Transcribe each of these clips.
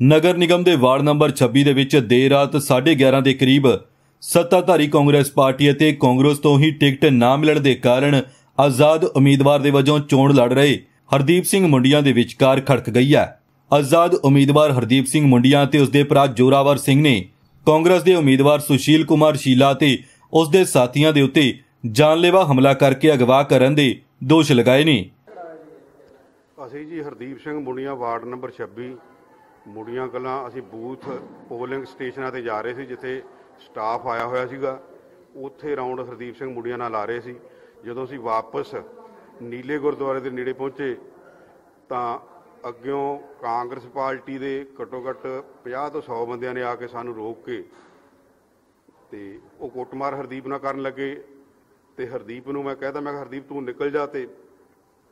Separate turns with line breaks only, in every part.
ਨਗਰ ਨਿਗਮ ਦੇ ward number 26 ਦੇ ਵਿੱਚ ਦੇਰ ਰਾਤ 11:30 ਦੇ ਕਰੀਬ ਸੱਤਾਧਾਰੀ ਕਾਂਗਰਸ ਪਾਰਟੀ ਅਤੇ ਕਾਂਗਰਸ ਤੋਂ ਹੀ ਟਿਕਟ ਨਾ ਮਿਲਣ ਦੇ ਕਾਰਨ ਆਜ਼ਾਦ ਉਮੀਦਵਾਰ ਦੇ ਵਜੋਂ ਚੋਣ ਲੜ ਰਹੇ ਹਰਦੀਪ ਸਿੰਘ ਮੁੰਡੀਆਂ ਦੇ ਵਿਚਕਾਰ ਖੜਕ ਗਈ ਹੈ। ਆਜ਼ਾਦ ਉਮੀਦਵਾਰ ਹਰਦੀਪ ਸਿੰਘ ਮੁੰਡੀਆਂ ਤੇ ਉਸਦੇ ਭਰਾ ਜੋਰਾਵਰ ਸਿੰਘ ਨੇ ਕਾਂਗਰਸ ਦੇ ਉਮੀਦਵਾਰ ਸੁਸ਼ੀਲ ਕੁਮਾਰ ਸ਼ੀਲਾ ਤੇ ਉਸਦੇ ਸਾਥੀਆਂ ਦੇ ਉੱਤੇ ਜਾਨਲੇਵਾ ਹਮਲਾ ਕਰਕੇ ਅਗਵਾ ਕਰਨ ਦੇ ਦੋਸ਼ ਲਗਾਏ ਨੇ।
ਅਸੀਂ ਜੀ ਹਰਦੀਪ ਸਿੰਘ ਮੁੰਡੀਆਂ ਵਾਰਡ ਨੰਬਰ 26 ਮੁੜੀਆਂ ਕਲਾਂ ਅਸੀਂ ਬੂਥ ਪੋਲਿੰਗ ਸਟੇਸ਼ਨਾਂ ਤੇ ਜਾ ਰਹੇ ਸੀ, ਜਿੱਥੇ ਸਟਾਫ ਆਇਆ ਹੋਇਆ ਸੀਗਾ। ਉੱਥੇ ਰਾਉਂਡ ਹਰਦੀਪ ਸਿੰਘ ਮੁੜੀਆਂ ਨਾਲ ਆ ਰਹੇ ਸੀ। ਜਦੋਂ ਅਸੀਂ ਵਾਪਸ ਨੀਲੇ ਗੁਰਦੁਆਰੇ ਦੇ ਨੇੜੇ ਪਹੁੰਚੇ, ਤਾਂ ਅੱਗਿਓਂ ਕਾਂਗਰਸ ਪਾਰਟੀ ਦੇ ਘੱਟੋ ਘੱਟ 50 ਤੋਂ 100 ਬੰਦਿਆਂ ਨੇ ਆ ਕੇ ਸਾਨੂੰ ਰੋਕ ਕੇ ਤੇ ਉਹ ਕੁੱਟਮਾਰ ਹਰਦੀਪ ਨਾਲ ਕਰਨ ਲੱਗੇ। ਤੇ ਹਰਦੀਪ ਨੂੰ ਮੈਂ ਕਹਿਦਾ ਮੈਂ ਕਿਹਾ, ਹਰਦੀਪ, ਤੂੰ ਨਿਕਲ ਜਾ ਤੇ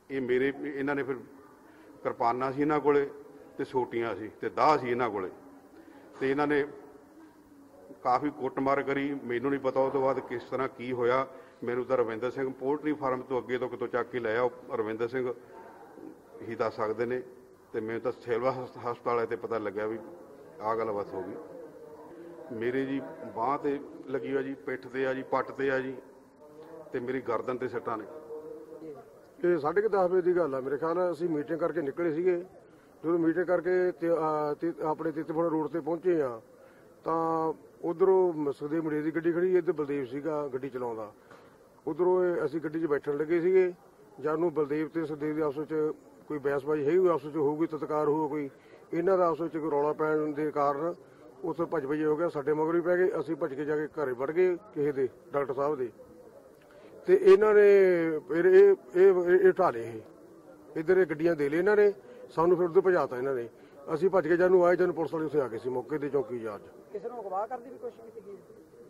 ਇਹ ਮੇਰੇ, ਇਹਨਾਂ ਨੇ ਫਿਰ ਕਿਰਪਾਨਾਂ ਸੀ ਇਹਨਾਂ ਕੋਲੇ। ਤੇ ਛੋਟੀਆਂ ਸੀ ਤੇ ਦਾਹ ਸੀ ਇਹਨਾਂ ਕੋਲੇ। ਤੇ ਇਹਨਾਂ ਨੇ ਕਾਫੀ ਕੁੱਟਮਾਰ ਕਰੀ। ਮੈਨੂੰ ਨਹੀਂ ਪਤਾ ਉਹ ਤੋਂ ਬਾਅਦ ਕਿਸ ਤਰ੍ਹਾਂ ਕੀ ਹੋਇਆ। ਮੈਨੂੰ ਤਾਂ ਰਵਿੰਦਰ ਸਿੰਘ ਪੋਲਟਰੀ ਫਾਰਮ ਤੋਂ ਅੱਗੇ ਤੋਂ ਕਿਤੋਂ ਚੱਕ ਕੇ ਲਿਆ ਉਹ ਰਵਿੰਦਰ ਸਿੰਘ ਹੀ ਦੱਸ ਸਕਦੇ ਨੇ। ਤੇ ਮੈਨੂੰ ਤਾਂ ਸਿਲਵਾ ਹਸ- ਹਸਪਤਾਲ ਤੇ ਪਤਾ ਲੱਗਿਆ ਵੀ ਆਹ ਗੱਲਬਾਤ ਹੋ ਗਈ। ਮੇਰੇ ਜੀ ਬਾਹ ਤੇ ਲੱਗੀ ਹੋਈ ਜੀ, ਪਿੱਠ ਤੇ ਆ ਜੀ, ਪੱਟ ਤੇ ਆ ਜੀ ਤੇ ਮੇਰੀ ਗਰਦਨ ਤੇ ਸੱਟਾਂ ਨੇ।
ਇਹ ਸਾਢੇ ਕੁ ਦਸ ਵਜੇ ਦੀ ਗੱਲ ਆ। ਮੇਰੇ ਖਿਆਲ ਅਸੀਂ ਮੀਟਿੰਗ ਕਰਕੇ ਨਿਕਲੇ ਸੀਗੇ। ਜਦੋਂ ਮੀਟਿੰਗ ਕਰਕੇ ਤੇ, ਅਹ, ਤੇ ਆਪਣੇ ਤੀਤਪੁਰ ਰੋਡ ਤੇ ਪਹੁੰਚੇ ਆ ਤਾਂ ਉਧਰੋਂ ਸੁਖਦੇਵ ਮੁੰਡੇ ਦੀ ਗੱਡੀ ਖੜੀ ਇੱਧਰ ਬਲਦੇਵ ਸੀਗਾ ਗੱਡੀ ਚਲਾਉਂਦਾ। ਉਧਰੋਂ ਅਸੀਂ ਗੱਡੀ 'ਚ ਬੈਠਣ ਲੱਗੇ ਸੀਗੇ ਜਦ ਨੂੰ ਬਲਦੇਵ ਤੇ ਸੁਖਦੇਵ ਦੇ ਆਪਸ ਵਿੱਚ ਕੋਈ ਬਹਿਸਬਾਜ਼ੀ ਹੈਗੀ ਆਪਸ ਵਿੱਚ ਹੋਊਗੀ ਤਤਕਾਰ ਹੋਊ ਕੋਈ ਇਹਨਾਂ ਦਾ ਆਪਸ ਵਿੱਚ ਕੋਈ ਰੌਲਾ ਪੈਣ ਦੇ ਕਾਰਨ ਉੱਥੇ ਭੱਜ ਭੱਜੇ ਹੋ ਗਿਆ ਸਾਡੇ ਮਗਰ ਵੀ ਪੈ ਗਏ ਅਸੀਂ ਭੱਜ ਕੇ ਜਾ ਕੇ ਘਰੇ ਵੜ ਗਏ ਕਿਸੇ ਦੇ ਡਾਕਟਰ ਸਾਹਿਬ ਦੇ। ਤੇ ਇਹਨਾਂ ਨੇ ਫਿਰ ਇਹ ਇਹ ਇਹ ਢਾਲੇ ਇਹ। ਇੱਧਰ ਇਹ ਗੱਡੀਆਂ ਦੇ ਲਏ ਇਹਨਾਂ ਨੇ ਸਾਨੂੰ ਫਿਰ ਉਧਰ ਭਜਾਤਾ ਇਹਨਾਂ ਨੇ। ਅਸੀਂ ਭੱਜ ਕੇ ਜਾਨੂੰ ਆਏ ਜਾਨੂੰ ਪੁਲਿਸ ਵਾਲੇ ਉੱਥੇ ਆ ਗਏ ਸੀ ਮੌਕੇ ਤੇ ਚੌਕੀ ਚਾਰਜ
ਕਿਸੇ ਨੂੰ ਅਗਵਾ ਕਰਨ ਦੀ ਵੀ ਕੋਸ਼ਿਸ਼ ਕੀਤੀ ਗਈ?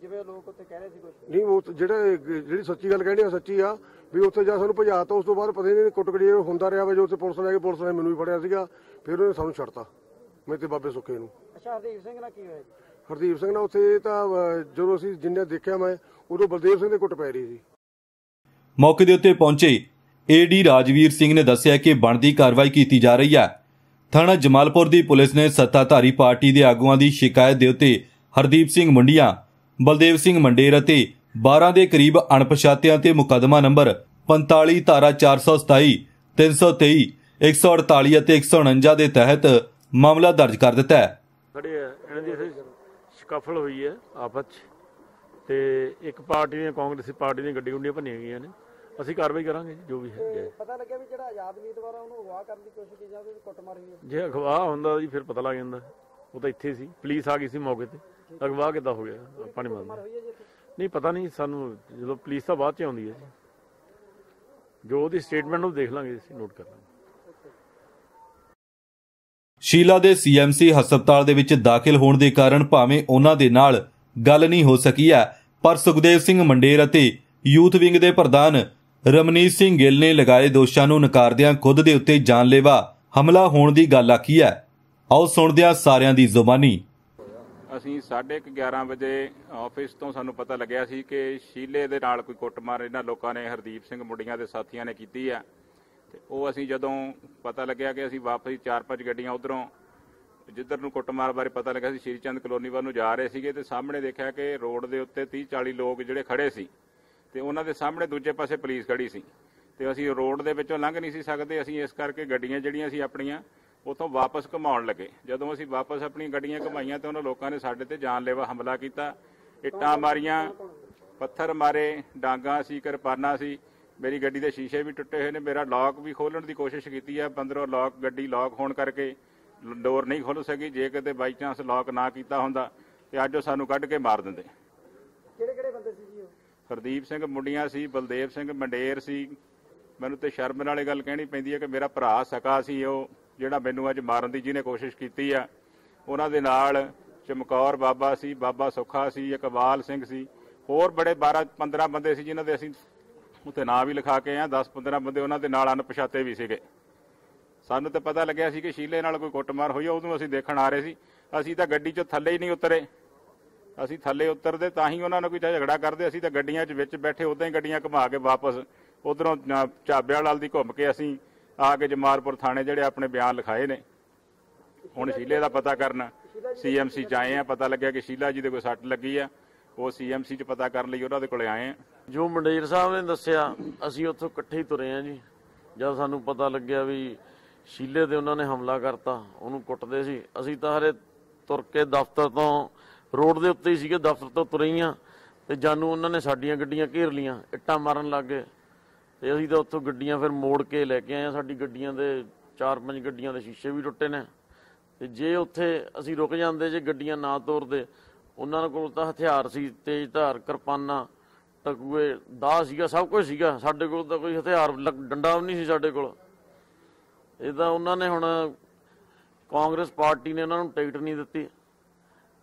ਜਿਵੇਂ ਲੋਕ ਉੱਥੇ ਕਹਿ ਰਹੇ ਸੀ ਕੁਝ
ਨਹੀਂ ਉਹ ਜਿਹੜਾ ਜਿਹੜੀ ਸੱਚੀ ਗੱਲ ਕਹਿੰਦੇ ਆ ਸੱਚੀ ਆ ਵੀ ਉੱਥੇ ਜਾ ਸਾਨੂੰ ਭਜਾਤਾ ਉਸ ਤੋਂ ਬਾਅਦ ਪਤਾ ਨਹੀਂ ਕੁੱਟਕੜੀ ਹੁੰਦਾ ਰਿਹਾ ਵਾ ਜੋ ਉੱਥੇ ਪੁਲਿਸ ਲੈ ਕੇ ਪੁਲਿਸ ਨੇ ਮੈਨੂੰ ਵੀ ਫੜਿਆ ਸੀਗਾ ਫਿਰ ਉਹਨੇ ਸਾਨੂੰ ਛੱਡਤਾ ਮੇਰੇ ਤੇ ਬਾਬੇ ਸੁੱਖੇ ਨੂੰ।
ਅੱਛਾ ਹਰਦੀਪ ਸਿੰਘ ਨਾਲ ਕੀ ਹੋਇਆ ਜੀ?
ਹਰਦੀਪ ਸਿੰਘ ਨਾਲ ਉੱਥੇ ਤਾਂ ਜਦੋਂ ਅਸੀਂ ਜਿੰਨੇ ਦੇਖਿਆ ਮੈਂ ਉਦੋਂ ਬਲਦੇਵ ਸਿੰਘ ਦੇ ਕੁੱਟ ਪੈ ਰਹੀ ਸੀ।
ਮੌਕੇ ਦੇ ਉੱਤੇ ਪਹੁੰਚੇ ਏਡੀ ਰਾਜਵੀਰ ਸਿੰਘ ਨੇ ਦੱਸਿਆ ਕਿ ਬਣਦੀ ਕਾਰਵਾਈ ਕੀਤੀ ਜਾ ਰਹੀ ਹੈ। ਥਾਣਾ ਜਮਾਲਪੁਰ ਦੀ ਪੁਲਿਸ ਨੇ ਸੱਤਾਧਾਰੀ ਪਾਰਟੀ ਦੇ ਆਗੂਆਂ ਦੀ ਸ਼ਿਕਾਇਤ ਦੇ ਉੱਤੇ ਹਰਦੀਪ ਸਿੰਘ ਮੁੰਡੀਆਂ, ਬਲਦੇਵ ਸਿੰਘ ਮੰਡੇਰ ਅਤੇ 12 ਦੇ ਕਰੀਬ ਅਣਪਛਾਤਿਆਂ ਤੇ ਮੁਕੱਦਮਾ ਨੰਬਰ 45 ਧਾਰਾ 427 323 148 ਅਤੇ 149 ਦੇ ਤਹਿਤ ਮਾਮਲਾ ਦਰਜ ਕਰ ਦਿੱਤਾ ਹੈ।
ਖੜੇ ਆ ਇਹਨਾਂ ਦੀ ਇੱਥੇ ਸ਼ਕਫਲ ਹੋਈ ਹੈ, ਆਪਸ ਤੇ ਇੱਕ ਪਾਰਟੀ ਨੇ ਕਾਂਗਰਸੀ ਪਾਰਟੀ ਦੀਆਂ ਗੱਡੀ ਗੁੱਡੀਆਂ ਭੰਨੀਆਂ ਗਈਆਂ ਨੇ। ਅਸੀਂ ਕਾਰਵਾਈ ਕਰਾਂਗੇ ਜੋ ਵੀ ਹੈ।
ਪਤਾ ਲੱਗਿਆ ਵੀ ਜਿਹੜਾ ਆਜ਼ਾਦ ਉਮੀਦਵਾਰ ਆ ਉਹਨੂੰ ਅਗਵਾ ਕਰਨ ਦੀ ਕੋਸ਼ਿਸ਼ ਕੀਤੀ ਜਾਂਦੀ ਕੁੱਟ ਮਾਰੀ ਹੋਈ ਹੈ
ਜੇ ਅਗਵਾਹ ਹੁੰਦਾ ਜੀ ਫਿਰ ਪਤਾ ਲੱਗ ਜਾਂਦਾ। ਉਹ ਤਾਂ ਇੱਥੇ ਸੀ ਪੁਲਿਸ ਆ ਗਈ ਸੀ ਮੌਕੇ ਤੇ। ਅਗਵਾਹ ਕਿੱਦਾਂ ਹੋ ਗਿਆ? ਆਪਾਂ ਨਹੀਂ ਮੰਨਦੇ।
ਹੋਈ ਹੈ ਜੀ ਇੱਥੇ?
ਨਹੀਂ ਪਤਾ ਨਹੀਂ ਸਾਨੂੰ ਜਦੋਂ ਪੁਲਿਸ ਤਾਂ ਬਾਅਦ ਚ ਆਉਂਦੀ ਹੈ ਜੀ। ਜੋ ਉਹਦੀ ਸਟੇਟਮੈਂਟ ਉਹ ਦੇਖ ਲਾਂਗੇ ਅਸੀਂ ਨੋਟ ਕਰ ਲਾਂਗੇ।
ਸ਼ੀਲਾ ਦੇ ਸੀਐਮਸੀ ਹਸਪਤਾਲ ਦੇ ਵਿੱਚ ਦਾਖਲ ਹੋਣ ਦੇ ਕਾਰਨ ਭਾਵੇਂ ਉਹਨਾਂ ਦੇ ਨਾਲ ਗੱਲ ਨਹੀਂ ਹੋ ਸਕੀ ਹੈ ਪਰ ਸੁਖਦੇਵ ਸਿੰਘ ਮੰਡੇਰ ਅਤੇ ਯੂਥ ਵਿੰਗ ਦੇ ਪ੍ਰਧਾਨ ਰਮਨੀਤ ਸਿੰਘ ਗਿੱਲ ਨੇ ਲਗਾਏ ਦੋਸ਼ਾਂ ਨੂੰ ਨਕਾਰਦਿਆਂ ਖੁਦ ਦੇ ਉੱਤੇ ਜਾਨਲੇਵਾ ਹਮਲਾ ਹੋਣ ਦੀ ਗੱਲ ਆਖੀ ਹੈ। ਆਓ ਸੁਣਦੇ ਹਾਂ ਸਾਰਿਆਂ ਦੀ ਜ਼ੁਬਾਨੀ।
ਅਸੀਂ 11:30 ਵਜੇ ਆਫਿਸ ਤੋਂ ਸਾਨੂੰ ਪਤਾ ਲੱਗਿਆ ਸੀ ਕਿ ਸ਼ੀਲੇ ਦੇ ਨਾਲ ਕੋਈ ਕੁੱਟਮਾਰ ਇਹਨਾਂ ਲੋਕਾਂ ਨੇ, ਹਰਦੀਪ ਸਿੰਘ ਮੁੰਡੀਆਂ ਦੇ ਸਾਥੀਆਂ ਨੇ ਕੀਤੀ ਆ ਤੇ ਉਹ ਅਸੀਂ ਜਦੋਂ ਪਤਾ ਲੱਗਿਆ ਕਿ ਅਸੀਂ ਵਾਪਸ ਹੀ ਚਾਰ ਪੰਜ ਗੱਡੀਆਂ ਉਧਰੋਂ ਜਿੱਧਰ ਨੂੰ ਕੁੱਟਮਾਰ ਬਾਰੇ ਪਤਾ ਲੱਗਾ ਸੀ, ਸ਼੍ਰੀ ਚੰਦ ਕਲੋਨੀ ਵੱਲ ਨੂੰ ਜਾ ਰਹੇ ਸੀਗੇ ਤੇ ਸਾਹਮਣੇ ਦੇਖਿਆ ਕਿ ਰੋਡ ਦੇ ਉੱਤੇ 30 40 ਲੋਕ ਜਿਹੜੇ ਖੜੇ ਸੀ। ਤੇ ਉਹਨਾਂ ਦੇ ਸਾਹਮਣੇ ਦੂਜੇ ਪਾਸੇ ਪੁਲਿਸ ਖੜੀ ਸੀ। ਤੇ ਅਸੀਂ ਰੋਡ ਦੇ ਵਿੱਚੋਂ ਲੰਘ ਨਹੀਂ ਸੀ ਸਕਦੇ, ਅਸੀਂ ਇਸ ਕਰਕੇ ਗੱਡੀਆਂ ਜਿਹੜੀਆਂ ਸੀ ਆਪਣੀਆਂ, ਉਥੋਂ ਵਾਪਸ ਘੁਮਾਉਣ ਲੱਗੇ। ਜਦੋਂ ਅਸੀਂ ਵਾਪਸ ਆਪਣੀਆਂ ਗੱਡੀਆਂ ਘੁਮਾਈਆਂ ਤੇ ਉਹਨਾਂ ਲੋਕਾਂ ਨੇ ਸਾਡੇ ਤੇ ਜਾਨਲੇਵਾ ਹਮਲਾ ਕੀਤਾ। ਇੱਟਾਂ ਮਾਰੀਆਂ, ਪੱਥਰ ਮਾਰੇ, ਡਾਂਗਾ ਸੀ, ਕਿਰਪਾਨਾਂ ਸੀ। ਮੇਰੀ ਗੱਡੀ ਦੇ ਸ਼ੀਸ਼ੇ ਵੀ ਟੁੱਟੇ ਹੋਏ ਨੇ, ਮੇਰਾ ਲੌਕ ਵੀ ਖੋਲਣ ਦੀ ਕੋਸ਼ਿਸ਼ ਕੀਤੀ ਹੈ ਅੰਦਰੋਂ ਲੌਕ ਗੱਡੀ ਲੌਕ ਹੋਣ ਕਰਕੇ ਡੋਰ ਨਹੀਂ ਖੁੱਲ ਸਕੀ। ਜੇ ਕਿਤੇ ਬਾਈ ਚਾਂਸ ਲੌਕ ਨਾ ਕੀਤਾ ਹੁੰਦਾ, ਤੇ ਅੱਜ ਉਹ ਸਾਨੂੰ ਕੱਢ ਕੇ ਮਾਰ ਦਿੰਦੇ
ਕਿਹੜੇ ਕਿਹੜੇ ਬੰਦੇ ਸੀ ਜੀ ਉਹ
ਹਰਦੀਪ ਸਿੰਘ ਮੁੰਡੀਆਂ ਸੀ, ਬਲਦੇਵ ਸਿੰਘ ਮੰਡੇਰ ਸੀ। ਮੈਨੂੰ ਤੇ ਸ਼ਰਮ ਨਾਲ ਇਹ ਗੱਲ ਕਹਿਣੀ ਪੈਂਦੀ ਹੈ ਕਿ ਮੇਰਾ ਭਰਾ ਸਕਾ ਸੀ, ਉਹ ਜਿਹੜਾ ਮੈਨੂੰ ਅੱਜ ਮਾਰਨ ਦੀ ਜਿਹਨੇ ਕੋਸ਼ਿਸ਼ ਕੀਤੀ ਆ। ਉਹਨਾਂ ਦੇ ਨਾਲ ਚਮਕੌਰ ਬਾਬਾ ਸੀ, ਬਾਬਾ ਸੁੱਖਾ ਸੀ, ਇਕਬਾਲ ਸਿੰਘ ਸੀ। ਹੋਰ ਬੜੇ 12 15 ਬੰਦੇ ਸੀ ਜਿਨ੍ਹਾਂ ਦੇ ਅਸੀਂ ਉੱਤੇ ਨਾਂ ਵੀ ਲਿਖਾ ਕੇ ਆ 10 15 ਬੰਦੇ ਉਹਨਾਂ ਦੇ ਨਾਲ ਅਣਪਛਾਤੇ ਵੀ ਸੀਗੇ। ਸਾਨੂੰ ਤਾਂ ਪਤਾ ਲੱਗਿਆ ਸੀ ਕਿ ਸ਼ੀਲੇ ਨਾਲ ਕੋਈ ਕੁੱਟਮਾਰ ਹੋਈ ਆ ਉਦੋਂ ਅਸੀਂ ਦੇਖਣ ਆ ਰਹੇ ਸੀ। ਅਸੀਂ ਤਾਂ ਗੱਡੀ 'ਚੋਂ ਥੱਲੇ ਹੀ ਨਹੀਂ ਉਤਰੇ। ਅਸੀਂ ਥੱਲੇ ਉਤਰਦੇ ਤਾਂ ਹੀ ਉਹਨਾਂ ਨਾਲ ਕੋਈ ਝਗੜਾ ਕਰਦੇ, ਅਸੀਂ ਤਾਂ ਗੱਡੀਆਂ 'ਚ ਵਿੱਚ ਬੈਠੇ ਉਦਾਂ ਹੀ ਗੱਡੀਆਂ ਘੁਮਾ ਕੇ ਵਾਪਸ ਉਧਰੋਂ ਚਾਬਿਆਲ ਦੀ ਘੁੰਮ ਕੇ ਅਸੀਂ ਆ ਕੇ ਜਮਾਲਪੁਰ ਥਾਣੇ ਜਿਹੜੇ ਆਪਣੇ ਬਿਆਨ ਲਿਖਾਏ ਨੇ। ਹੁਣ ਸ਼ੀਲੇ ਦਾ ਪਤਾ ਕਰਨ, ਸੀਐਮਸੀ ਚ ਆਏ ਆ, ਪਤਾ ਲੱਗਿਆ ਕਿ ਸ਼ੀਲਾ ਜੀ ਦੇ ਕੋਈ ਸੱਟ ਲੱਗੀ ਆ। ਉਹ ਸੀਐਮਸੀ ਚ ਪਤਾ ਕਰਨ ਲਈ ਉਹਨਾਂ ਦੇ ਕੋਲੇ ਆਏ ਆ।
ਜੋ ਮੰਡੇਰ ਸਾਹਿਬ ਨੇ ਦੱਸਿਆ, ਅਸੀਂ ਉੱਥੋਂ ਇਕੱਠੇ ਹੀ ਤੁਰੇ ਆ ਜੀ। ਜਦ ਸਾਨੂੰ ਪਤਾ ਲੱਗਿਆ ਵੀ ਸ਼ੀਲੇ ਤੇ ਉਹਨਾਂ ਨੇ ਹਮਲਾ ਕਰਤਾ, ਉਹਨੂੰ ਕੁੱਟਦੇ ਸੀ। ਅਸੀਂ ਤਾਂ ਹਰੇ ਤੁਰ ਕੇ ਦਫ਼ਤਰ ਤੋਂ ਰੋਡ ਦੇ ਉੱਤੇ ਹੀ ਸੀਗੇ, ਦਫ਼ਤਰ ਤੋਂ ਤੁਰੇ ਹੀ ਆ। ਤੇ ਜਾਨੂੰ ਉਹਨਾਂ ਨੇ ਸਾਡੀਆਂ ਗੱਡੀਆਂ ਘੇਰ ਲੀਆਂ ਇੱਟਾਂ ਮਾਰਨ ਲੱਗ ਗਏ। ਤੇ ਅਸੀਂ ਤਾਂ ਉੱਥੋਂ ਗੱਡੀਆਂ ਫਿਰ ਮੋੜ ਕੇ ਲੈ ਕੇ ਆਏ ਆ। ਸਾਡੀ ਗੱਡੀਆਂ ਦੇ ਚਾਰ ਪੰਜ ਗੱਡੀਆਂ ਦੇ ਸ਼ੀਸ਼ੇ ਵੀ ਟੁੱਟੇ ਨੇ। ਤੇ ਜੇ ਉੱਥੇ ਅਸੀਂ ਰੁਕ ਜਾਂਦੇ, ਜੇ ਗੱਡੀਆਂ ਨਾ ਤੋਰਦੇ, ਉਹਨਾਂ ਕੋਲ ਤਾਂ ਹਥਿਆਰ ਸੀ, ਤੇਜ਼ ਧਾਰ, ਕਿਰਪਾਨਾਂ, ਟਕੂਏ ਦਾ ਸੀਗਾ, ਸਭ ਕੁਝ ਸੀਗਾ। ਸਾਡੇ ਕੋਲ ਤਾਂ ਕੋਈ ਹਥਿਆਰ ਲੱਗ- ਡੰਡਾ ਵੀ ਨਹੀਂ ਸੀ ਸਾਡੇ ਕੋਲ। ਇਹ ਤਾਂ ਉਹਨਾਂ ਨੇ ਹੁਣ ਕਾਂਗਰਸ ਪਾਰਟੀ ਨੇ ਉਹਨਾਂ ਨੂੰ ਟਿਕਟ ਨਹੀਂ ਦਿੱਤੀ।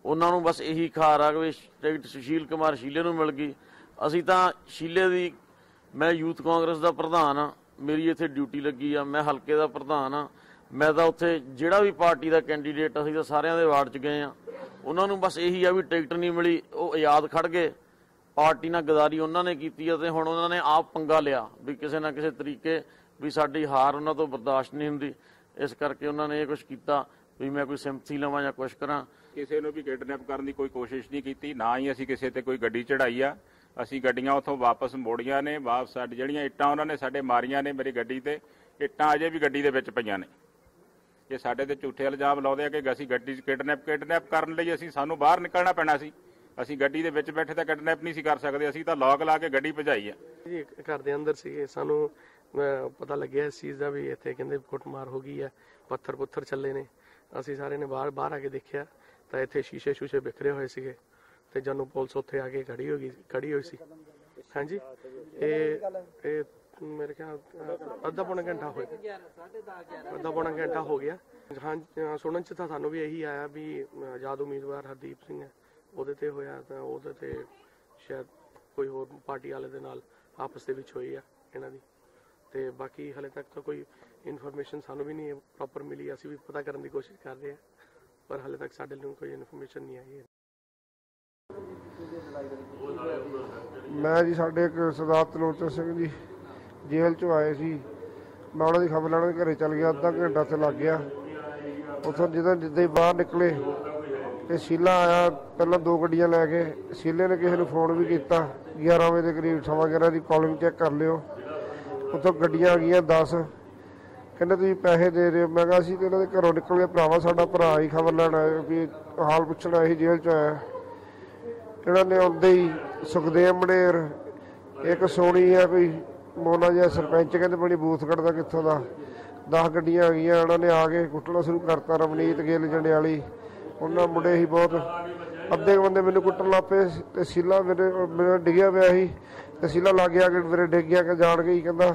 ਉਹਨਾਂ ਨੂੰ ਬਸ ਇਹੀ ਖਾਰ ਆ ਕਿ ਵੀ ਟਿਕਟ ਸੁਸ਼ੀਲ ਕੁਮਾਰ ਸ਼ੀਲੇ ਨੂੰ ਮਿਲ ਗਈ। ਅਸੀਂ ਤਾਂ ਸ਼ੀਲੇ ਦੀ, ਮੈਂ ਯੂਥ ਕਾਂਗਰਸ ਦਾ ਪ੍ਰਧਾਨ ਆ ਮੇਰੀ ਇੱਥੇ ਡਿਊਟੀ ਲੱਗੀ ਆ, ਮੈਂ ਹਲਕੇ ਦਾ ਪ੍ਰਧਾਨ ਆ ਮੈਂ ਤਾਂ ਉੱਥੇ ਜਿਹੜਾ ਵੀ ਪਾਰਟੀ ਦਾ ਕੈਂਡੀਡੇਟ ਅਸੀਂ ਤਾਂ ਸਾਰਿਆਂ ਦੇ ਵਾਰਡ 'ਚ ਗਏ ਆ। ਉਹਨਾਂ ਨੂੰ ਬਸ ਇਹੀ ਆ ਵੀ ਟਿਕਟ ਨਹੀਂ ਮਿਲੀ, ਉਹ ਆਜ਼ਾਦ ਖੜ ਗਏ। ਪਾਰਟੀ ਨਾਲ ਗਦਾਰੀ ਉਹਨਾਂ ਨੇ ਕੀਤੀ ਆ ਤੇ ਹੁਣ ਉਹਨਾਂ ਨੇ ਆਪ ਪੰਗਾ ਲਿਆ ਵੀ ਕਿਸੇ ਨਾ ਕਿਸੇ ਤਰੀਕੇ ਵੀ ਸਾਡੀ ਹਾਰ ਉਹਨਾਂ ਤੋਂ ਬਰਦਾਸ਼ਤ ਨਹੀਂ ਹੁੰਦੀ। ਇਸ ਕਰਕੇ ਉਹਨਾਂ ਨੇ ਇਹ ਕੁਝ ਕੀਤਾ ਵੀ ਮੈਂ ਕੋਈ ਸਿੰਪਥੀ ਲਵਾਂ ਜਾਂ ਕੁਝ ਕਰਾਂ।
ਕਿਸੇ ਨੂੰ ਵੀ ਕਿਡਨੈਪ ਕਰਨ ਦੀ ਕੋਈ ਕੋਸ਼ਿਸ਼ ਨਹੀਂ ਕੀਤੀ, ਨਾ ਹੀ ਅਸੀਂ ਕਿਸੇ ਤੇ ਕੋਈ ਗੱਡੀ ਚੜਾਈ ਆ। ਅਸੀਂ ਗੱਡੀਆਂ ਉੱਥੋਂ ਵਾਪਸ ਮੋੜੀਆਂ ਨੇ, ਵਾਪਸ ਸਾਡੀ ਜਿਹੜੀਆਂ ਇੱਟਾਂ ਉਹਨਾਂ ਨੇ ਸਾਡੇ ਮਾਰੀਆਂ ਨੇ ਮੇਰੀ ਗੱਡੀ ਤੇ, ਇੱਟਾਂ ਅਜੇ ਵੀ ਗੱਡੀ ਦੇ ਵਿੱਚ ਪਈਆਂ ਨੇ। ਇਹ ਸਾਡੇ ਤੇ ਝੂਠੇ ਇਲਜ਼ਾਮ ਲਾਉਂਦੇ ਆ ਕਿ ਅਸੀਂ ਗੱਡੀ 'ਚ ਕਿਡਨੈਪ ਕਿਡਨੈਪ ਕਰਨ ਲਈ ਅਸੀਂ ਸਾਨੂੰ ਬਾਹਰ ਨਿਕਲਣਾ ਪੈਣਾ ਸੀ। ਅਸੀਂ ਗੱਡੀ ਦੇ ਵਿੱਚ ਬੈਠੇ ਤਾਂ ਕਿਡਨੈਪ ਨਹੀਂ ਸੀ ਕਰ ਸਕਦੇ, ਅਸੀਂ ਤਾਂ ਲੌਕ ਲਾ ਕੇ ਗੱਡੀ ਭਜਾਈ ਆ।
ਜੀ, ਘਰ ਦੇ ਅੰਦਰ ਸੀਗੇ। ਸਾਨੂੰ ਪਤਾ ਲੱਗਿਆ ਇਸ ਚੀਜ਼ ਦਾ ਵੀ ਇੱਥੇ ਕਹਿੰਦੇ ਕੁੱਟਮਾਰ ਹੋ ਗਈ ਆ ਪੱਥਰ ਪੁੱਥਰ ਚੱਲੇ ਨੇ। ਅਸੀਂ ਸਾਰੇ ਨੇ ਬਾਹਰ ਬਾਹਰ ਆ ਕੇ ਦੇਖਿਆ। ਤਾਂ ਇੱਥੇ ਸ਼ੀਸ਼ੇ ਸ਼ੂਸ਼ੇ ਬਿਖਰੇ ਹੋਏ ਸੀਗੇ ਤੇ ਜਦੋਂ ਪੁਲਿਸ ਉੱਥੇ ਆ ਕੇ ਖੜੀ ਹੋ ਗਈ ਖੜੀ ਹੋਈ ਸੀ। ਹਾਂਜੀ? ਇਹ ਇਹ ਮੇਰੇ ਖਿਆਲ ਅਹ, ਅੱਧਾ ਪੌਣਾ ਘੰਟਾ ਹੋਇਆ। ਅੱਧਾ ਪੌਣਾ ਘੰਟਾ ਹੋ ਗਿਆ। ਹਾਂ ਸੁਣਨ ਚ ਤਾਂ ਸਾਨੂੰ ਵੀ ਇਹੀ ਆਇਆ ਵੀ ਆਜ਼ਾਦ ਉਮੀਦਵਾਰ ਹਰਦੀਪ ਸਿੰਘ ਹੈ। ਉਹਦੇ ਤੇ ਹੋਇਆ ਤਾਂ ਉਹਦੇ ਤੇ ਸ਼ਾਇਦ ਕੋਈ ਹੋਰ ਪਾਰਟੀ ਵਾਲੇ ਦੇ ਨਾਲ ਆਪਸ ਦੇ ਵਿੱਚ ਹੋਈ ਆ ਇਹਨਾਂ ਦੀ। ਤੇ ਬਾਕੀ ਹਲੇ ਤੱਕ ਤਾਂ ਕੋਈ ਇਨਫੋਰਮੇਸ਼ਨ ਸਾਨੂੰ ਵੀ ਨਹੀਂ ਪ੍ਰੋਪਰ ਮਿਲੀ। ਅਸੀਂ ਵੀ ਪਤਾ ਕਰਨ ਦੀ ਕੋਸ਼ਿਸ਼ ਕਰ ਰਹੇ ਹਾਂ। ਪਰ ਹਲੇ ਤੱਕ ਸਾਡੇ ਨੂੰ ਕੋਈ ਇਨਫੋਰਮੇਸ਼ਨ ਨਹੀਂ ਆਈ ਹੈ।
ਮੈਂ ਜੀ ਸਾਡੇ ਇੱਕ ਸਰਦਾਰ ਤਲੋਚਨ ਸਿੰਘ ਜੀ, ਜੇਲ੍ਹ ਚੋਂ ਆਏ ਸੀ। ਮੈਂ ਉਹਨਾਂ ਦੀ ਖਬਰ ਲੈਣ ਘਰੇ ਚਲ ਗਿਆ, ਅੱਧਾ ਘੰਟਾ ਤੇ ਲੱਗ ਗਿਆ। ਉੱਥੋਂ ਜਦੋਂ ਜਿੱਦਾਂ ਹੀ ਬਾਹਰ ਨਿਕਲੇ ਤੇ ਸ਼ੀਲਾ ਆਇਆ, ਪਹਿਲਾਂ ਦੋ ਗੱਡੀਆਂ ਲੈ ਕੇ। ਸ਼ੀਲੇ ਨੇ ਕਿਸੇ ਨੂੰ ਫੋਨ ਵੀ ਕੀਤਾ 11 ਵਜੇ ਦੇ ਕਰੀਬ ਸਵਾ 11 ਦੀ ਕਾਲਿੰਗ ਚੈੱਕ ਕਰ ਲਿਓ। ਉੱਥੋਂ ਗੱਡੀਆਂ ਆ ਗਈਆਂ 10 ਕਹਿੰਦੇ ਤੁਸੀਂ ਪੈਸੇ ਦੇ ਰਹੇ ਹੋ। ਮੈਂ ਕਿਹਾ, ਅਸੀਂ ਤੇ ਇਹਨਾਂ ਦੇ ਘਰੋਂ ਨਿਕਲ ਕੇ ਭਰਾਵਾ, ਸਾਡਾ ਭਰਾ ਹੀ ਖਬਰ ਲੈਣ ਆਇਆ ਵੀ ਹਾਲ ਪੁੱਛਣ ਆਇਆ ਸੀ ਜੇਲ੍ਹ ਚ ਆਇਆ। ਇਹਨਾਂ ਨੇ ਆਉਂਦੇ ਹੀ ਸੁਖਦੇਵ ਮੜੇਰ ਇੱਕ ਸੋਣੀ ਆ ਕੋਈ ਮੋਨਾ ਜਿਹਾ ਸਰਪੰਚ, ਕਹਿੰਦੇ ਬਣੀ ਬੂਥ ਕੱਢਦਾ ਕਿੱਥੋਂ ਦਾ। 10 ਗੱਡੀਆਂ ਆ ਗਈਆਂ, ਇਹਨਾਂ ਨੇ ਆ ਕੇ ਕੁੱਟਣਾ ਸ਼ੁਰੂ ਕਰਤਾ ਰਵਨੀਤ ਗਿੱਲ ਜੰਡਿਆਲੀ। ਉਹਨਾਂ ਮੁੰਡੇ ਹੀ ਬਹੁਤ ਅੱਧੇ ਕੁ ਬੰਦੇ ਮੈਨੂੰ ਕੁੱਟਣ ਲੱਗ ਪਏ ਤੇ ਸੀਲਾ ਮੇਰੇ ਮੇਰੇ ਡਿੱਗਿਆ ਪਿਆ ਸੀ। ਤੇ ਲੱਗ ਗਿਆ ਕਿ ਮੇਰੇ ਡਿੱਗ ਗਿਆ ਕਿ ਜਾਣ ਗਈ, ਕਹਿੰਦਾ,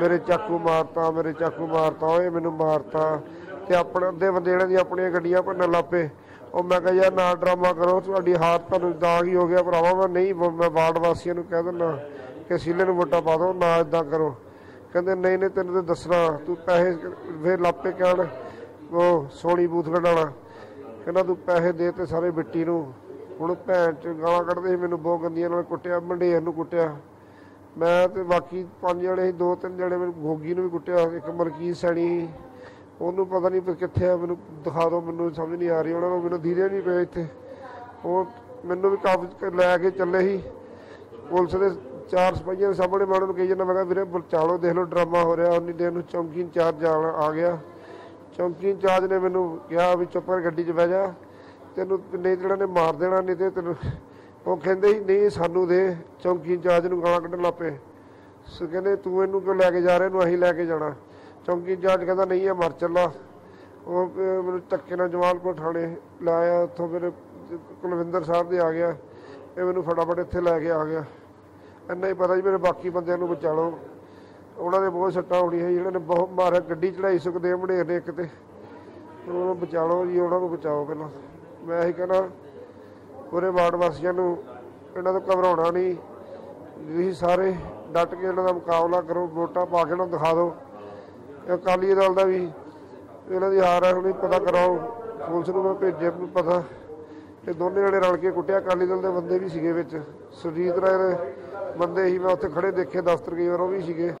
ਮੇਰੇ ਚਾਕੂ ਮਾਰਤਾ, ਮੇਰੇ ਚਾਕੂ ਮਾਰਤਾ, ਓਏ ਮੈਨੂੰ ਮਾਰਤਾ ਤੇ ਆਪਣੇ ਅੱਧੇ ਬੰਦੇ ਜਿਹੜੇ ਦੀ ਆਪਣੀਆਂ ਗੱਡੀਆਂ ਭੰਨਣ ਲੱਗ ਉਹ ਮੈਂ ਕਿਹਾ, ਯਾਰ ਨਾ ਡਰਾਮਾ ਕਰੋ, ਤੁਹਾਡੀ ਹਾਲਤ ਤੁਹਾਨੂੰ ਦਾਗ ਹੀ ਹੋ ਗਿਆ ਭਰਾਵਾ, ਮੈਂ ਨਹੀਂ, ਮੈਂ ਵਾਰਡ ਵਾਸੀਆਂ ਨੂੰ ਕਹਿ ਦਿੰਦਾ ਕਿ ਸੀਲੇ ਨੂੰ ਵੋਟਾਂ ਪਾ ਦਿਓ, ਨਾ ਇਦਾਂ ਕਰੋ। ਕਹਿੰਦੇ, ਨਹੀਂ ਨਹੀਂ, ਤੈਨੂੰ ਤੇ ਦੱਸਣਾ, ਤੂੰ ਪੈਸੇ ਫੇਰ ਲਾਪੇ ਕਹਿਣ, ਉਹ ਸੋਣੀ ਬੂਥ ਕਢਾਣਾ। ਕਹਿੰਦਾ, ਤੂੰ ਪੈਸੇ ਦੇ ਤੇ ਸਾਰੇ ਬਿੱਟੀ ਨੂੰ। ਹੁਣ ਭੈਣ ਚ ਗਾਲਾਂ ਕੱਢਦੇ ਸੀ, ਮੈਨੂੰ ਬਹੁਤ ਗੰਦੀਆਂ ਨਾਲ ਕੁੱਟਿਆ ਮੰਡੇਰ ਨੂੰ ਕੁੱਟਿਆ। ਮੈਂ ਤੇ ਬਾਕੀ ਪੰਜ ਜਣੇ ਸੀ, ਦੋ ਤਿੰਨ ਜਣੇ ਮੈਨੂੰ ਗੋਗੀ ਨੂੰ ਵੀ ਕੁੱਟਿਆ, ਇੱਕ ਮਲਕੀਤ ਸੈਣੀ। ਉਹਨੂੰ ਪਤਾ ਨਹੀਂ ਕਿੱਥੇ ਆ, ਮੈਨੂੰ ਦਿਖਾ ਦਿਓ ਮੈਨੂੰ ਸਮਝ ਨਹੀਂ ਆ ਰਹੀ, ਉਹਨਾਂ ਨੂੰ ਮੈਨੂੰ ਧੀਰੇ ਨਹੀਂ ਪਏ ਇੱਥੇ। ਉਹ ਮੈਨੂੰ ਵੀ ਕਾਬੂ ਲੈ ਕੇ ਚੱਲੇ ਸੀ। ਪੁਲਿਸ ਦੇ ਚਾਰ ਸਿਪਾਹੀਆਂ ਦੇ ਸਾਹਮਣੇ ਮੈਂ ਉਹਨਾਂ ਨੂੰ ਕਹੀ ਜਾਂਦਾ, ਮੈਂ ਕਿਹਾ ਵੀਰੇ ਚਾਲੋ, ਦੇਖ ਲਓ ਡਰਾਮਾ ਹੋ ਰਿਹਾ, ਉਨੀ ਦੇਰ ਨੂੰ ਚੌਂਕੀ ਇੰਚਾਰਜ ਆ ਗਿਆ। ਚੌਂਕੀ ਇੰਚਾਰਜ ਨੇ ਮੈਨੂੰ ਕਿਹਾ ਵੀ ਚੁੱਪ ਕਰ ਗੱਡੀ 'ਚ ਬਹਿ ਜਾ। ਤੈਨੂੰ ਨਹੀਂ ਜਿਹੜਾ ਨੇ ਮਾਰ ਦੇਣਾ ਨਹੀਂ ਤੇ ਤੈਨੂੰ ਉਹ ਕਹਿੰਦੇ ਸੀ ਨਹੀਂ ਸਾਨੂੰ ਦੇ ਚੌਂਕੀ ਇੰਚਾਰਜ ਨੂੰ ਗਾਲਾਂ ਕੱਢਣ ਲੱਪੇ ਸੋ ਕਹਿੰਦੇ ਤੂੰ ਇਹਨੂੰ ਕਿਉਂ ਲੈ ਕੇ ਜਾ ਰਿਹਾ ਇਹਨੂੰ ਅਸੀਂ ਲੈ ਕੇ ਜਾਣਾ। ਚੌਂਕੀ ਇੰਚਾਰਜ ਕਹਿੰਦਾ ਨਹੀਂ ਇਹ ਮਰ ਚੱਲਾ। ਉਹ ਮੈਨੂੰ ਧੱਕੇ ਨਾਲ ਜਮਾਲਪੁਰ ਥਾਣੇ ਲਾਇਆ ਉੱਥੋਂ ਫਿਰ ਕੁਲਵਿੰਦਰ ਸਾਹਿਬ ਦੇ ਆ ਗਿਆ। ਇਹ ਮੈਨੂੰ ਫਟਾਫਟ ਇੱਥੇ ਲੈ ਕੇ ਆ ਗਿਆ। ਇੰਨਾ ਹੀ ਪਤਾ ਜੀ ਮੇਰੇ ਬਾਕੀ ਬੰਦਿਆਂ ਨੂੰ ਬਚਾ ਲਓ। ਉਹਨਾਂ ਦੇ ਬਹੁਤ ਸੱਟਾਂ ਹੋਣੀਆਂ ਸੀ, ਜਿਹਨਾਂ ਨੇ ਬਹੁਤ ਮਾਰਿਆ ਗੱਡੀ ਚੜਾਈ ਸੁਖਦੇਵ ਮੜੇਰ ਨੇ ਇੱਕ ਤੇ। ਉਹਨਾਂ ਨੂੰ ਬਚਾ ਲਓ ਜੀ ਉਹਨਾਂ ਨੂੰ ਬਚਾਓ ਪਹਿਲਾਂ। ਮੈਂ ਇਹੀ ਕਹਿਣਾ ਪੂਰੇ ਵਾਰਡ ਵਾਸੀਆਂ ਨੂੰ ਇਹਨਾਂ ਤੋਂ ਘਬਰਾਉਣਾ ਨਹੀਂ। ਤੁਸੀਂ ਸਾਰੇ ਡਟ ਕੇ ਇਹਨਾਂ ਦਾ ਮੁਕਾਬਲਾ ਕਰੋ, ਵੋਟਾਂ ਪਾ ਕੇ ਇਹਨਾਂ ਨੂੰ ਦਿਖਾ ਦਿਓ। ਅਕਾਲੀ ਦਲ ਦਾ ਵੀ ਇਹਨਾਂ ਦੀ ਹਾਰ ਹੈ, ਹੁਣੀ ਪਤਾ ਕਰਾਓ। ਪੁਲਿਸ ਨੂੰ ਮੈਂ ਭੇਜਿਆ, ਮੈਨੂੰ ਪਤਾ। ਤੇ ਦੋਨੇ ਜਣੇ ਰਲ ਕੇ ਕੁੱਟਿਆ, ਅਕਾਲੀ ਦਲ ਦੇ ਬੰਦੇ ਵੀ ਸੀਗੇ ਵਿੱਚ। ਸੁਰਜੀਤ ਰਾਏ ਦੇ ਬੰਦੇ ਹੀ ਮੈਂ ਉੱਥੇ ਖੜੇ ਦੇਖੇ, ਦਫ਼ਤਰ ਕਈ ਵਾਰ ਉਹ ਵੀ ਸੀਗੇ।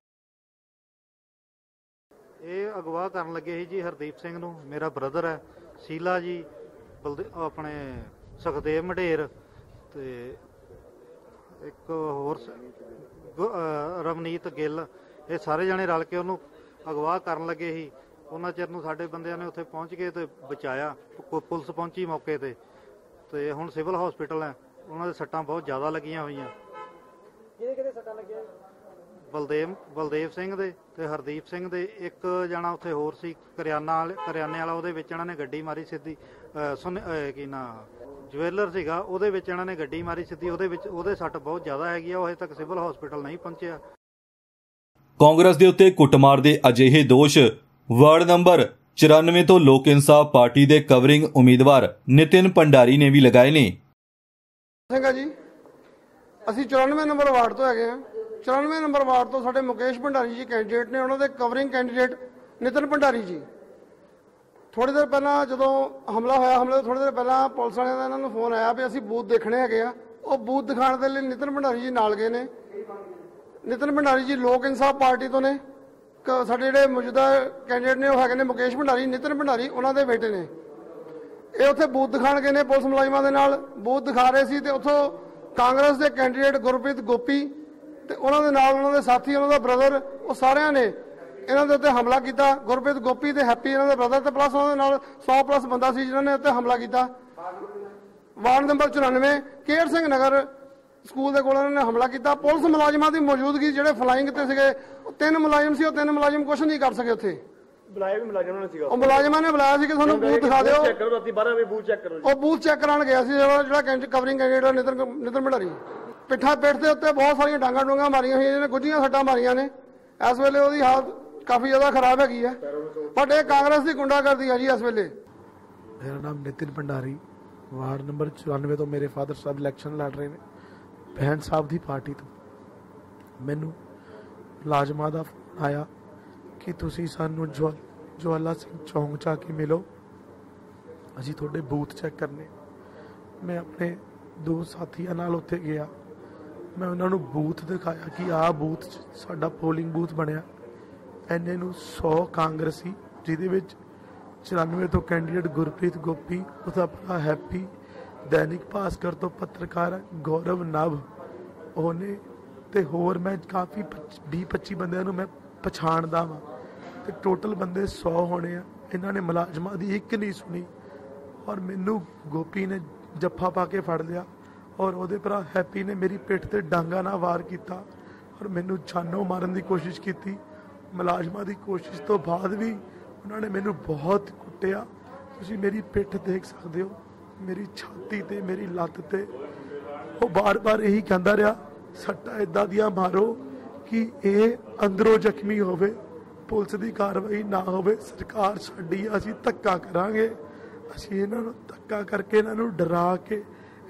ਇਹ ਅਗਵਾ ਕਰਨ ਲੱਗੇ ਸੀ ਜੀ ਹਰਦੀਪ ਸਿੰਘ ਨੂੰ, ਮੇਰਾ ਬ੍ਰਦਰ ਹੈ, ਸ਼ੀਲਾ ਜੀ। ਬਲਦੇ ਆਪਣੇ ਸੁਖਦੇਵ ਮਢੇਰ ਤੇ ਇੱਕ ਹੋਰ ਸ- ਗੁ- ਅਹ ਰਵਨੀਤ ਗਿੱਲ, ਇਹ ਸਾਰੇ ਜਣੇ ਰਲ ਕੇ ਉਹਨੂੰ ਅਗਵਾ ਕਰਨ ਲੱਗੇ ਸੀ। ਉਹਨਾਂ ਚਿਰ ਨੂੰ ਸਾਡੇ ਬੰਦਿਆਂ ਨੇ ਉੱਥੇ ਪਹੁੰਚ ਕੇ ਤੇ ਬਚਾਇਆ। ਪ- ਪੁਲਿਸ ਪਹੁੰਚੀ ਮੌਕੇ ਤੇ। ਤੇ ਹੁਣ ਸਿਵਲ ਹਸਪੀਟਲ ਹੈ। ਉਹਨਾਂ ਦੇ ਸੱਟਾਂ ਬਹੁਤ ਜ਼ਿਆਦਾ ਲੱਗੀਆਂ ਹੋਈਆਂ।
ਕਿਹਦੇ ਕਿਹਦੇ ਸੱਟਾਂ ਲੱਗੀਆਂ
ਬਲਦੇਵ ਬਲਦੇਵ ਸਿੰਘ ਦੇ ਤੇ ਹਰਦੀਪ ਸਿੰਘ ਦੇ ਇੱਕ ਜਣਾ ਉੱਥੇ ਹੋਰ ਸੀ ਕਰਿਆਨਾ ਵਾਲੇ ਕਰਿਆਨੇ ਵਾਲਾ ਉਹਦੇ ਵਿੱਚ ਇਹਨਾਂ ਨੇ ਗੱਡੀ ਮਾਰੀ ਸਿੱਧੀ ਅਹ ਸੁਨ ਅਹ ਕੀ ਨਾ ਜਵੈਲਰ ਸੀਗਾ ਉਹਦੇ ਵਿੱਚ ਇਹਨਾਂ ਨੇ ਗੱਡੀ ਮਾਰੀ ਸਿੱਧੀ ਉਹਦੇ ਵਿੱਚ ਉਹਦੇ ਸੱਟ ਬਹੁਤ ਜ਼ਿਆਦਾ ਹੈਗੀ ਆ ਉਹ ਹਜੇ ਤੱਕ ਸਿਵਲ ਹਸਪੀਟਲ ਨਹੀਂ ਪਹੁੰਚਿਆ।
ਕਾਂਗਰਸ ਦੇ ਉੱਤੇ ਕੁੱਟਮਾਰ ਦੇ ਅਜਿਹੇ ਦੋਸ਼ ਵਾਰਡ ਨੰਬਰ 94 ਤੋਂ ਲੋਕ ਇਨਸਾਫ ਪਾਰਟੀ ਦੇ ਕਵਰਿੰਗ ਉਮੀਦਵਾਰ ਨਿਤਿਨ ਭੰਡਾਰੀ ਨੇ ਵੀ ਲਗਾਏ ਨੇ।
ਸਿੰਘ ਆ ਜੀ ਅਸੀਂ 94 ਨੰਬਰ ਵਾਰਡ ਤੋਂ ਹੈਗੇ ਆ। 94 ਨੰਬਰ ਵਾਰਡ ਤੋਂ ਸਾਡੇ ਮੁਕੇਸ਼ ਭੰਡਾਰੀ ਜੀ ਕੈਂਡੀਡੇਟ ਨੇ, ਉਹਨਾਂ ਦੇ ਕਵਰਿੰਗ ਕੈਂਡੀਡੇਟ ਨਿਤਨ ਭੰਡਾਰੀ ਜੀ। ਥੋੜੀ ਦੇਰ ਪਹਿਲਾਂ ਜਦੋਂ ਹਮਲਾ ਹੋਇਆ, ਹਮਲੇ ਤੋਂ ਥੋੜੀ ਦੇਰ ਪਹਿਲਾਂ ਪੁਲਿਸ ਵਾਲਿਆਂ ਦਾ ਇਹਨਾਂ ਨੂੰ ਫੋਨ ਆਇਆ ਵੀ ਅਸੀਂ ਬੂਥ ਦੇਖਣੇ ਹੈਗੇ ਆ। ਉਹ ਬੂਥ ਦਿਖਾਉਣ ਦੇ ਲਈ ਨਿਤਨ ਭੰਡਾਰੀ ਜੀ ਨਾਲ ਗਏ ਨੇ। ਨਿਤਨ ਭੰਡਾਰੀ ਜੀ ਲੋਕ ਇਨਸਾਫ ਪਾਰਟੀ ਤੋਂ ਨੇ। ਕ- ਸਾਡੇ ਜਿਹੜੇ ਮੌਜੂਦਾ ਕੈਂਡੀਡੇਟ ਨੇ, ਉਹ ਹੈਗੇ ਨੇ ਮੁਕੇਸ਼ ਭੰਡਾਰੀ, ਨਿਤਨ ਭੰਡਾਰੀ, ਉਹਨਾਂ ਦੇ ਬੇਟੇ ਨੇ। ਇਹ ਉੱਥੇ ਬੂਥ ਦਿਖਾਣ ਗਏ ਨੇ ਪੁਲਿਸ ਮੁਲਾਜ਼ਮਾਂ ਦੇ ਨਾਲ। ਬੂਥ ਦਿਖਾ ਰਹੇ ਸੀ ਤੇ ਉੱਥੋਂ ਕਾਂਗਰਸ ਦੇ ਕੈਂਡੀਡੇਟ ਗੁਰਪ੍ਰੀਤ ਗੋਪੀ ਤੇ ਉਹਨਾਂ ਦੇ ਨਾਲ ਉਹਨਾਂ ਦੇ ਸਾਥੀ ਉਹਨਾਂ ਦਾ ਬ੍ਰਦਰ ਉਹ ਸਾਰਿਆਂ ਨੇ ਇਹਨਾਂ ਦੇ ਉੱਤੇ ਹਮਲਾ ਕੀਤਾ। ਗੁਰਪ੍ਰੀਤ ਗੋਪੀ ਤੇ ਹੈਪੀ ਇਹਨਾਂ ਦੇ ਬ੍ਰਦਰ ਤੇ ਪਲੱਸ ਉਹਨਾਂ ਦੇ ਨਾਲ 100 ਪਲੱਸ ਬੰਦਾ ਸੀ ਜਿਨ੍ਹਾਂ ਨੇ ਉੱਤੇ ਹਮਲਾ ਕੀਤਾ। ਵਾਰਡ ਨੰਬਰ 94 ਕੇਰ ਸਿੰਘ ਨਗਰ ਸਕੂਲ ਦੇ ਕੋਲ ਇਹਨਾਂ ਨੇ ਹਮਲਾ ਕੀਤਾ। ਪੁਲਿਸ ਮੁਲਾਜ਼ਮਾਂ ਦੀ ਮੌਜੂਦਗੀ ਜਿਹੜੇ ਫਲਾਈਂਗ ਤੇ ਸੀਗੇ ਉਹ ਤਿੰਨ ਮੁਲਾਜ਼ਮ ਸੀ ਉਹ ਤਿੰਨ ਮੁਲਾਜ਼ਮ ਕੁਝ ਨਹੀਂ ਕਰ ਸਕੇ ਉੱਥੇ।
ਬੁਲਾਇਆ ਵੀ ਮੁਲਾਜ਼ਮਾਂ ਨੇ ਸੀਗਾ।
ਉਹ ਮੁਲਾਜ਼ਮਾਂ ਨੇ ਬੁਲਾਇਆ ਸੀ ਕਿ ਸਾਨੂੰ ਬੂਥ ਦਿਖਾ ਦਿਓ।
ਚੈੱਕ ਕਰੋ ਰਾਤੀ 12 ਵਜੇ ਬੂਥ ਚੈੱਕ ਕਰੋ
ਉਹ ਬੂਥ ਚੈੱਕ ਕਰਾਉਣ ਗਿਆ ਸੀ ਜਿਹੜਾ ਜਿਹੜਾ cantt covering candidate Nitin Nitin Bhandari. ਪਿੱਠਾ ਪਿੱਠ ਦੇ ਉੱਤੇ ਬਹੁਤ ਸਾਰੀਆਂ ਡਾਂਗਾ ਡੂੰਗਾ ਮਾਰੀਆਂ ਹੋਈਆਂ ਜਿਹਨੇ ਗੁੱਝੀਆਂ ਸੱਟਾਂ ਮਾਰੀਆਂ ਨੇ। ਇਸ ਵੇਲੇ ਉਹਦੀ ਹਾਲਤ ਕਾਫੀ ਜ਼ਿਆਦਾ ਖਰਾਬ ਹੈਗੀ ਹੈ। ਬਟ ਇਹ ਕਾਂਗਰਸ ਦੀ ਗੁੰਡਾਗਰਦੀ ਹੈ ਜੀ ਇਸ ਵੇਲੇ।
ਮੇਰਾ ਨਾਮ ਨਿਤਿਨ ਭੰਡਾਰੀ। ਵਾਰਡ ਨੰਬਰ 94 ਤੋਂ ਮੇਰੇ ਫਾਦਰ ਸਾਹਿਬ ਇਲੈਕਸ਼ਨ ਲੜ ਰਹੇ ਨੇ। ਬਹਿਨ ਸਾਹਿਬ ਦੀ ਪਾਰਟੀ ਤੋਂ। ਮੈਨੂੰ ਲਾਜ਼ਮਾ ਦਾ ਫੋਨ ਆਇਆ ਕਿ ਤੁਸੀਂ ਸਾਨੂੰ ਜਵ ਜਵਾਲਾ ਸਿੰਘ ਚੌਂਕ ਚ ਆ ਕੇ ਮਿਲੋ। ਅਸੀਂ ਤੁਹਾਡੇ ਬੂਥ ਚੈੱਕ ਕਰਨੇ। ਮੈਂ ਆਪਣੇ ਦੋ ਸਾਥੀਆਂ ਨਾਲ ਉੱਥੇ ਗਿਆ। ਮੈਂ ਉਹਨਾਂ ਨੂੰ ਬੂਥ ਦਿਖਾਇਆ ਕਿ ਆਹ ਬੂਥ ਸਾਡਾ ਪੋਲਿੰਗ ਬੂਥ ਬਣਿਆ। ਐਨੇ ਨੂੰ 100 ਕਾਂਗਰਸੀ, ਜਿਹਦੇ ਵਿੱਚ 94 ਤੋਂ ਕੈਂਡੀਡੇਟ ਗੁਰਪ੍ਰੀਤ ਗੋਪੀ, ਉਹਦਾ ਭਰਾ ਹੈਪੀ, ਦੈਨਿਕ ਭਾਸਕਰ ਤੋਂ ਪੱਤਰਕਾਰ ਗੌਰਵ ਨਵ, ਉਹਨੇ ਤੇ ਹੋਰ ਮੈਂ ਕਾਫੀ 20 25 ਬੰਦਿਆਂ ਨੂੰ ਮੈਂ ਪਛਾਣਦਾ ਵਾਂ। ਤੇ ਟੋਟਲ ਬੰਦੇ 100 ਹੋਣੇ ਆ। ਇਹਨਾਂ ਨੇ ਮੁਲਾਜ਼ਮਾਂ ਦੀ ਇੱਕ ਨਹੀਂ ਸੁਣੀ। ਔਰ ਮੈਨੂੰ ਗੋਪੀ ਨੇ ਜੱਫਾ ਪਾ ਕੇ ਫੜ ਲਿਆ। ਔਰ ਉਹਦੇ ਭਰਾ ਹੈਪੀ ਨੇ ਮੇਰੀ ਪਿੱਠ ਤੇ ਡਾਂਗਾ ਨਾਲ ਵਾਰ ਕੀਤਾ ਔਰ ਮੈਨੂੰ ਛਾਨੋ ਮਾਰਨ ਦੀ ਕੋਸ਼ਿਸ਼ ਕੀਤੀ। ਮੁਲਾਜ਼ਮਾਂ ਦੀ ਕੋਸ਼ਿਸ਼ ਤੋਂ ਬਾਅਦ ਵੀ ਉਹਨਾਂ ਨੇ ਮੈਨੂੰ ਬਹੁਤ ਕੁੱਟਿਆ। ਤੁਸੀਂ ਮੇਰੀ ਪਿੱਠ ਦੇਖ ਸਕਦੇ ਹੋ, ਮੇਰੀ ਛਾਤੀ ਤੇ, ਮੇਰੀ ਲੱਤ ਤੇ। ਉਹ ਬਾਰ-ਬਾਰ ਇਹੀ ਕਹਿੰਦਾ ਰਿਹਾ, ਸੱਟਾਂ ਇਦਾਂ ਦੀਆਂ ਮਾਰੋ ਕਿ ਇਹ ਅੰਦਰੋਂ ਜ਼ਖਮੀ ਹੋਵੇ, ਪੁਲਿਸ ਦੀ ਕਾਰਵਾਈ ਨਾ ਹੋਵੇ, ਸਰਕਾਰ ਸਾਡੀ ਅਸੀਂ ਧੱਕਾ ਕਰਾਂਗੇ। ਅਸੀਂ ਇਹਨਾਂ ਨੂੰ ਧੱਕਾ ਕਰਕੇ ਇਹਨਾਂ ਨੂੰ ਡਰਾ ਕੇ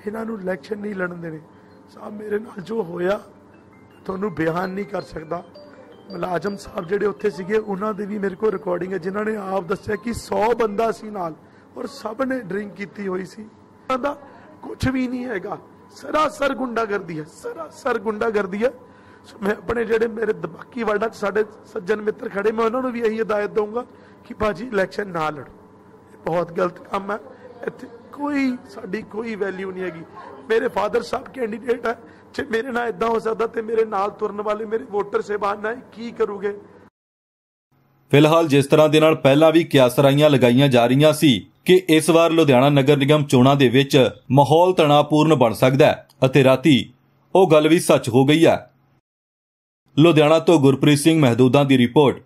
ਇਹਨਾਂ ਨੂੰ ਇਲੈਕਸ਼ਨ ਨਹੀਂ ਲੜਨ ਦੇਣੇ। ਸਾਹਿਬ, ਮੇਰੇ ਨਾਲ ਜੋ ਹੋਇਆ, ਤੁਹਾਨੂੰ ਬਿਆਨ ਨਹੀਂ ਕਰ ਸਕਦਾ। ਮੁਲਾਜ਼ਮ ਸਾਹਿਬ ਜਿਹੜੇ ਉੱਥੇ ਸੀਗੇ, ਉਹਨਾਂ ਦੇ ਵੀ ਮੇਰੇ ਕੋਲ ਰਿਕਾਰਡਿੰਗ ਹੈ, ਜਿਨ੍ਹਾਂ ਨੇ ਆਪ ਦੱਸਿਆ ਕਿ 100 ਬੰਦਾ ਸੀ ਨਾਲ ਔਰ ਸਭ ਨੇ ਡਰਿੰਕ ਕੀਤੀ ਹੋਈ ਸੀ। ਉਹਨਾਂ ਦਾ ਕੁਝ ਵੀ ਨਹੀਂ ਹੈਗਾ। ਸਰਾਸਰ ਗੁੰਡਾਗਰਦੀ ਹੈ, ਸਰਾਸਰ ਗੁੰਡਾਗਰਦੀ ਹੈ। ਸੋ ਮੈਂ ਆਪਣੇ ਜਿਹੜੇ ਮੇਰੇ ਦਿਮਾਗੀ ਵਰਡਾਂ 'ਚ ਸਾਡੇ ਸੱਜਣ ਮਿੱਤਰ ਖੜੇ, ਮੈਂ ਉਹਨਾਂ ਨੂੰ ਵੀ ਇਹੀ ਹਦਾਇਤ ਦਊਂਗਾ ਕਿ ਬਾਜੀ ਇਲੈਕਸ਼ਨ ਨਾ ਲੜੋ। ਇਹ ਬਹੁਤ ਗਲਤ ਕੰਮ ਹੈ। ਇੱਥੇ ਕੋਈ ਸਾਡੀ ਕੋਈ ਵੈਲਿਊ ਨਹੀਂ ਹੈਗੀ। ਮੇਰੇ ਫਾਦਰ ਸਾਹਿਬ ਕੈਂਡੀਡੇਟ ਹੈ ਜੇ ਮੇਰੇ ਨਾਲ ਇਦਾਂ ਹੋ ਸਕਦਾ ਤੇ ਮੇਰੇ ਨਾਲ ਤੁਰਨ ਵਾਲੇ ਮੇਰੇ ਵੋਟਰ ਸਹਿਬਾਨ ਨਾਲ ਕੀ ਕਰੂਗੇ?
ਫਿਲਹਾਲ ਜਿਸ ਤਰ੍ਹਾਂ ਦੇ ਨਾਲ ਪਹਿਲਾਂ ਵੀ ਕਿਆਸਰਾਈਆਂ ਲਗਾਈਆਂ ਜਾ ਰਹੀਆਂ ਸੀ ਕਿ ਇਸ ਵਾਰ ਲੁਧਿਆਣਾ ਨਗਰ ਨਿਗਮ ਚੋਣਾਂ ਦੇ ਵਿੱਚ ਮਾਹੌਲ ਤਣਾਅਪੂਰਨ ਬਣ ਸਕਦਾ ਹੈ ਅਤੇ ਰਾਤੀ ਉਹ ਗੱਲ ਵੀ ਸੱਚ ਹੋ ਗਈ ਹੈ। ਲੁਧਿਆਣਾ ਤੋਂ ਗੁਰਪ੍ਰੀਤ ਸਿੰਘ ਮਹਦੂਦਾਂ ਦੀ ਰਿਪੋਰਟ।